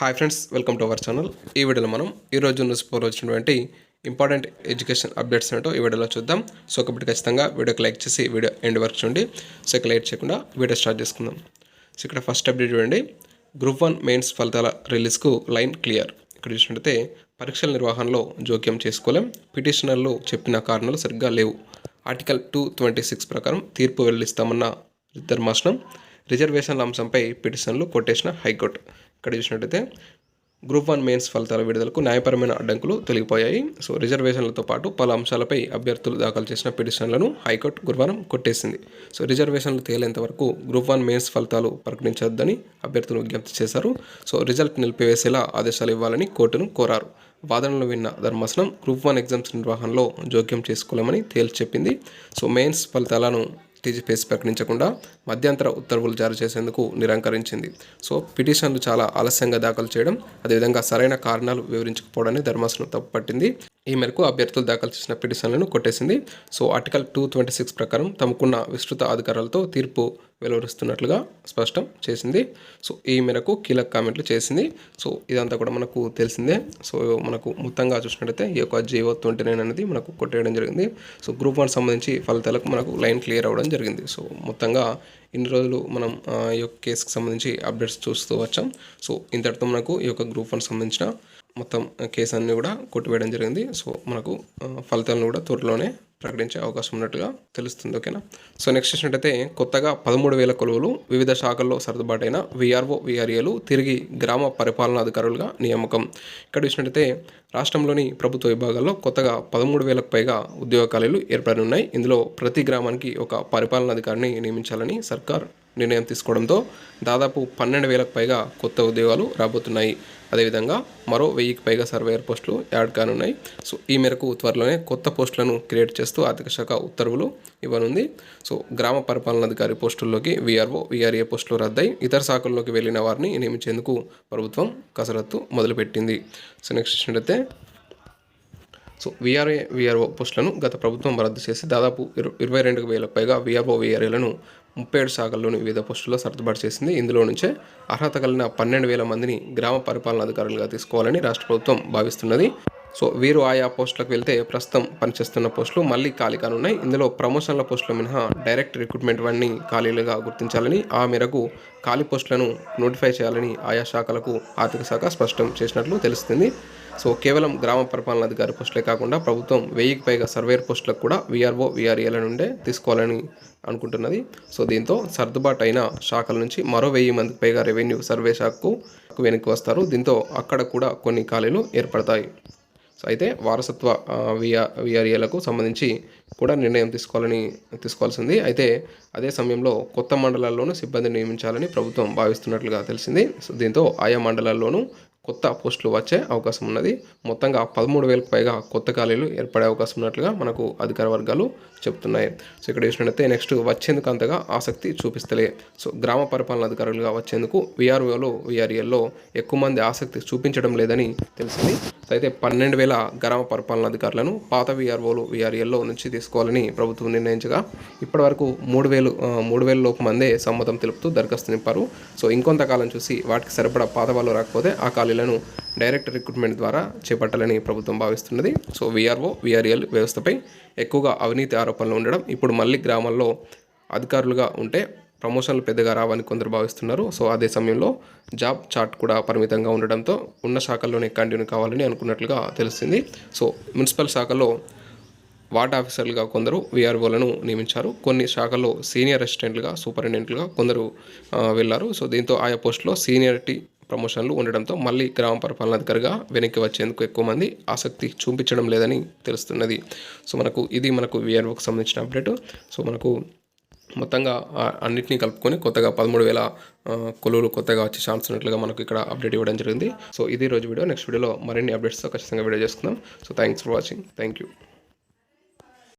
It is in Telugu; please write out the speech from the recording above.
Hi friends welcome to our channel. ఈ వీడియోలో మనం ఈరోజు న్యూస్ పేపర్ వచ్చినటువంటి ఇంపార్టెంట్ ఎడ్యుకేషన్ అప్డేట్స్ ఏంటో ఈ వీడియోలో చూద్దాం. సో ఒకటి ఖచ్చితంగా వీడియోకి లైక్ చేసి వీడియో ఎండ్ వరకు చూడండి. సో ఇక లైట్ చేయకుండా వీడియో స్టార్ట్ చేసుకుందాం. సో ఇక్కడ ఫస్ట్ అప్డేట్ చూడండి. గ్రూప్ వన్ మెయిన్స్ ఫలితాల రిలీజ్కు లైన్ క్లియర్. ఇక్కడ చూసినట్టయితే పరీక్షల నిర్వహణలో జోక్యం చేసుకోలేం. పిటిషనర్లు చెప్పిన కారణాలు సరిగ్గా లేవు. ఆర్టికల్ టూ ట్వంటీ సిక్స్ ప్రకారం తీర్పు వెల్లిస్తామన్న ధర్మాసనం రిజర్వేషన్ల అంశంపై పిటిషన్లు కొట్టేసిన హైకోర్టు. ఇక్కడ చూసినట్టయితే గ్రూప్ వన్ మెయిన్స్ ఫలితాల విడుదలకు న్యాయపరమైన అడ్డంకులు తొలగిపోయాయి. సో రిజర్వేషన్లతో పాటు పలు అంశాలపై అభ్యర్థులు దాఖలు చేసిన పిటిషన్లను హైకోర్టు గురువారం కొట్టేసింది. సో రిజర్వేషన్లు తేలేంత వరకు గ్రూప్ వన్ మెయిన్స్ ఫలితాలు ప్రకటించొద్దని అభ్యర్థులు విజ్ఞప్తి చేశారు. సో రిజల్ట్ నిలిపివేసేలా ఆదేశాలు ఇవ్వాలని కోర్టును కోరారు. వాదనలు విన్న ధర్మాసనం గ్రూప్ వన్ ఎగ్జామ్స్ నిర్వహణలో జోక్యం చేసుకోలేమని తేల్చి చెప్పింది. సో మెయిన్స్ ఫలితాలను టీజీపీఎస్ ప్రకటించకుండా మధ్యంతర ఉత్తర్వులు జారీ చేసేందుకు నిరాకరించింది. సో పిటిషన్లు చాలా ఆలస్యంగా దాఖలు చేయడం అదేవిధంగా సరైన కారణాలు వివరించకపోవడాన్ని ధర్మాసనం తప్పుపట్టింది. ఈ మేరకు అభ్యర్థులు దాఖలు చేసిన పిటిషన్లను కొట్టేసింది. So article two twenty six ప్రకారం తమకున్న విస్తృత అధికారాలతో తీర్పు వెలువరుస్తున్నట్లుగా స్పష్టం చేసింది. సో ఈ మేరకు కీలక కామెంట్లు చేసింది. సో ఇదంతా కూడా మనకు తెలిసిందే. సో మనకు మొత్తంగా చూసినట్టయితే ఈ యొక్క జీవో ట్వంటీ నైన్ అనేది మనకు కొట్టేయడం జరిగింది. సో గ్రూప్ వన్ సంబంధించి ఫలితాలకు మనకు లైన్ క్లియర్ అవ్వడం జరిగింది. సో మొత్తంగా ఇన్ని రోజులు మనం ఆ, ఈ యొక్క కేసుకు సంబంధించి అప్డేట్స్ చూస్తూ వచ్చాం. సో ఇంతటితో మనకు ఈ యొక్క గ్రూప్ వన్ సంబంధించిన మొత్తం కేసు అన్ని కూడా కొట్టివేయడం జరిగింది. సో మనకు ఫలితాలను కూడా త్వరలోనే ప్రకటించే అవకాశం ఉన్నట్టుగా తెలుస్తుంది ఓకేనా? సో నెక్స్ట్ చూసినట్టయితే కొత్తగా పదమూడు వేల కొలువులు వివిధ శాఖల్లో సర్దుబాటైన విఆర్ఓ విఆర్ఏలు తిరిగి గ్రామ పరిపాలనా అధికారులుగా నియామకం. ఇక్కడ చూసినట్టయితే రాష్ట్రంలోని ప్రభుత్వ విభాగాల్లో కొత్తగా పదమూడు వేలకు పైగా ఉద్యోగ ఖాళీలు ఏర్పడనున్నాయి. ఇందులో ప్రతి గ్రామానికి ఒక పరిపాలనాధికారిని నియమించాలని సర్కార్ నిర్ణయం తీసుకోవడంతో దాదాపు పన్నెండు వేలకు పైగా కొత్త ఉద్యోగాలు రాబోతున్నాయి. అదేవిధంగా మరో వెయ్యికి పైగా సర్వేయర్ పోస్టులు యాడ్ కానున్నాయి. సో ఈ మేరకు త్వరలోనే కొత్త పోస్టులను క్రియేట్ చేస్తూ ఆర్థిక శాఖ ఉత్తర్వులు ఇవ్వనుంది. సో గ్రామ పరిపాలనాధికారి పోస్టుల్లోకి వీఆర్ఓ వీఆర్ఏ పోస్టులు రద్దయి ఇతర శాఖల్లోకి వెళ్ళిన వారిని నియమించేందుకు ప్రభుత్వం కసరత్తు మొదలుపెట్టింది. సో నెక్స్ట్ చూసినట్టయితే సో వీఆర్ఏ వీఆర్ఓ పోస్టులను గత ప్రభుత్వం రద్దు చేసి దాదాపు ఇరవై రెండు వేలకు పైగా వీఆర్ఓ వీఆర్ఏలను ముప్పై ఏడు శాఖల్లోని వివిధ పోస్టుల్లో సర్దుబాటు చేసింది. ఇందులో నుంచే అర్హత కలిగిన పన్నెండు వేల మందిని గ్రామ పరిపాలనాధికారులుగా తీసుకోవాలని రాష్ట్ర ప్రభుత్వం భావిస్తున్నది. సో వీరు ఆయా పోస్టులకు వెళ్తే ప్రస్తుతం పనిచేస్తున్న పోస్టులు మళ్ళీ ఖాళీ కానున్నాయి. ఇందులో ప్రమోషన్ల పోస్టుల మినహా డైరెక్ట్ రిక్రూట్మెంట్ వాడిని ఖాళీలుగా గుర్తించాలని ఆ మేరకు ఖాళీ పోస్టులను నోటిఫై చేయాలని ఆయా శాఖలకు ఆర్థిక శాఖ స్పష్టం చేసినట్లు తెలుస్తుంది. సో కేవలం గ్రామ పరిపాలనాధికారి పోస్టులే కాకుండా ప్రభుత్వం వెయ్యికి పైగా సర్వేర్ పోస్టులకు కూడా వీఆర్ఓ వీఆర్ఏల నుండే తీసుకోవాలని అనుకుంటున్నది. సో దీంతో సర్దుబాటు అయిన శాఖల నుంచి మరో వెయ్యి మందికి పైగా రెవెన్యూ సర్వే శాఖకు వెనక్కి వస్తారు. దీంతో అక్కడ కూడా కొన్ని ఖాళీలు ఏర్పడతాయి. సో అయితే వారసత్వ విఆ విఆర్ఏలకు సంబంధించి కూడా నిర్ణయం తీసుకోవాలని తీసుకోవాల్సింది. అయితే అదే సమయంలో కొత్త మండలాల్లోనూ సిబ్బందిని నియమించాలని ప్రభుత్వం భావిస్తున్నట్లుగా తెలిసింది. సో దీంతో ఆయా మండలాల్లోనూ కొత్త పోస్టులు వచ్చే అవకాశం ఉన్నది. మొత్తంగా పదమూడు వేలకు పైగా కొత్త ఖాళీలు ఏర్పడే అవకాశం ఉన్నట్లుగా మనకు అధికార వర్గాలు చెప్తున్నాయి. సో ఇక్కడ చూసినట్టయితే నెక్స్ట్ వచ్చేందుకు అంతగా ఆసక్తి చూపిస్తలే. సో గ్రామ పరిపాలన అధికారులుగా వచ్చేందుకు విఆర్ఓలో విఆర్ఏల్లో ఎక్కువ మంది ఆసక్తి చూపించడం లేదని తెలిసింది. అయితే పన్నెండు వేల గ్రామ పరిపాలన అధికారులను పాత విఆర్ఓలు విఆర్ఎల్లో నుంచి తీసుకోవాలని ప్రభుత్వం నిర్ణయించగా ఇప్పటివరకు మూడు వేలు మూడు వేల లోపు మందే సమ్మతం తెలుపుతూ దరఖాస్తు నింపారు. సో ఇంకొంతకాలం చూసి వాటికి సరిపడా పాత వాళ్ళు రాకపోతే ఆ ఖాళీలను డైరెక్ట్ రిక్రూట్మెంట్ ద్వారా చేపట్టాలని ప్రభుత్వం భావిస్తున్నది. సో విఆర్ఓ విఆర్ఎల్ వ్యవస్థపై ఎక్కువగా అవినీతి ఆరోపణలు ఉండడం ఇప్పుడు మళ్ళీ గ్రామాల్లో అధికారులుగా ఉంటే ప్రమోషన్లు పెద్దగా రావని కొందరు భావిస్తున్నారు. సో అదే సమయంలో జాబ్ చార్ట్ కూడా పరిమితంగా ఉండడంతో ఉన్న శాఖల్లోనే కంటిన్యూ కావాలని అనుకున్నట్లుగా తెలిసింది సో మున్సిపల్ శాఖలో వార్డ్ ఆఫీసర్లుగా కొందరు విఆర్ఓలను నియమించారు. కొన్ని శాఖల్లో సీనియర్ అసిస్టెంట్లుగా సూపరింటెండెంట్లుగా కొందరు వెళ్ళారు. సో దీంతో ఆయా పోస్టులో సీనియారిటీ ప్రమోషన్లు ఉండడంతో మళ్ళీ గ్రామ పరిపాలనాధికారిగా వెనక్కి వచ్చేందుకు ఎక్కువ మంది ఆసక్తి చూపించడం లేదని తెలుస్తున్నది. సో మనకు ఇది మనకు విఆర్ఓకి సంబంధించిన అప్డేట్. సో మనకు మొత్తంగా ఆ అన్నిటినీ కలుపుకొని కొత్తగా పదమూడు వేల కొలువులు కొత్తగా వచ్చే ఛాన్స్ ఉన్నట్లుగా మనకు ఇక్కడ అప్డేట్ ఇవ్వడం జరిగింది. సో ఇది రోజు వీడియో. నెక్స్ట్ వీడియోలో మరిన్ని అప్డేట్స్తో ఖచ్చితంగా వీడియో చేసుకుందాం. So thanks for watching thank you